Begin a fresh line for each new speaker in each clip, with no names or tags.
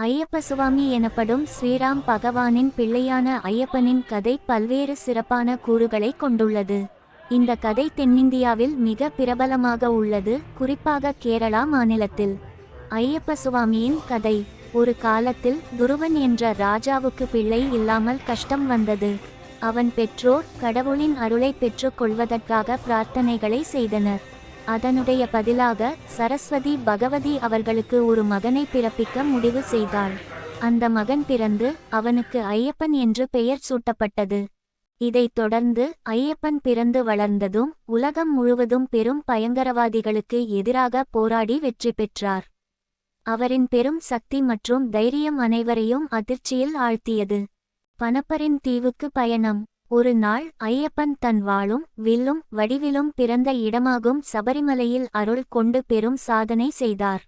ஐயப்ப சுவாமி எனப்படும் ஸ்ரீராம் பகவானின் பிள்ளையான ஐயப்பனின் கதை பல்வேறு சிறப்பான கூறுகளை கொண்டுள்ளது. இந்த கதை தென்னிந்தியாவில் மிக பிரபலமாக உள்ளது குறிப்பாக கேரளா மாநிலத்தில். ஐயப்ப சுவாமியின் கதை ஒரு காலத்தில் துருவன் என்ற ராஜாவுக்கு பிள்ளை இல்லாமல் கஷ்டம் வந்தது. அவன் பெற்றோர் கடவுளின் அருளை பெற்றுக் கொள்வதற்காக பிரார்த்தனைகளை செய்தனர். அதனுடைய பதிலாக சரஸ்வதி பகவதி அவர்களுக்கு ஒரு மகனை பிறப்பிக்க முடிவு செய்தாள். அந்த மகன் பிறந்து அவனுக்கு ஐயப்பன் என்று பெயர் சூட்டப்பட்டது. இதைத் தொடர்ந்து ஐயப்பன் பிறந்து வளர்ந்ததும் உலகம் முழுவதும் பெரும் பயங்கரவாதிகளுக்கு எதிராக போராடி வெற்றி பெற்றார். அவரின் பெரும் சக்தி மற்றும் தைரியம் அனைவரையும் அதிர்ச்சியில் ஆழ்த்தியது. பனப்பரின் தீவுக்கு பயணம். ஒரு நாள் ஐயப்பன் தன் வாளும் வில்லும் வடிவிலும் பிறந்த இடமாகும் சபரிமலையில் அருள் கொண்டு பெரும் சாதனை செய்தார்.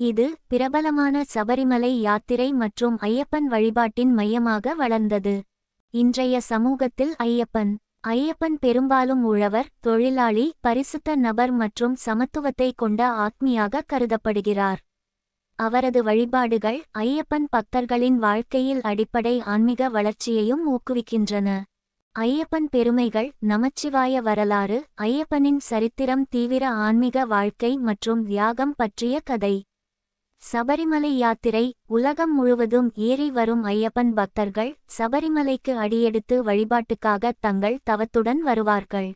இது பிரபலமான சபரிமலை யாத்திரை மற்றும் ஐயப்பன் வழிபாட்டின் மையமாக வளர்ந்தது. இன்றைய சமூகத்தில் ஐயப்பன் ஐயப்பன் பெரும்பாலும் உழவர் தொழிலாளி பரிசுத்த நபர் மற்றும் சமத்துவத்தை கொண்ட ஆத்மியாக கருதப்படுகிறார். அவரது வழிபாடுகள் ஐயப்பன் பக்தர்களின் வாழ்க்கையில் அடிப்படை ஆன்மீக வளர்ச்சியையும் ஊக்குவிக்கின்றன. ஐயப்பன் பெருமைகள் நமச்சிவாய வரலாறு ஐயப்பனின் சரித்திரம் தீவிர ஆன்மீக வாழ்க்கை மற்றும் தியாகம் பற்றிய கதை. சபரிமலை யாத்திரை உலகம் முழுவதும் ஏறி வரும் ஐயப்பன் பக்தர்கள் சபரிமலைக்கு அடியெடுத்து வழிபாட்டுக்காக தங்கள் தவத்துடன் வருவார்கள்.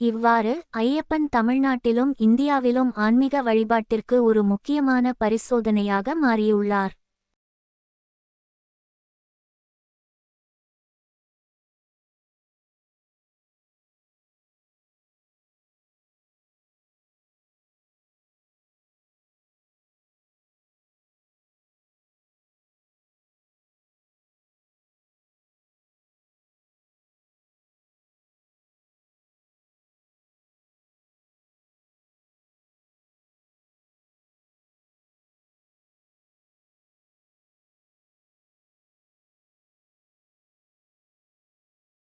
இவ்வாறு ஐயப்பன் தமிழ்நாட்டிலும் இந்தியாவிலும் ஆன்மீக வழிபாட்டிற்கு ஒரு முக்கியமான பரிசோதனையாக மாறியுள்ளார்.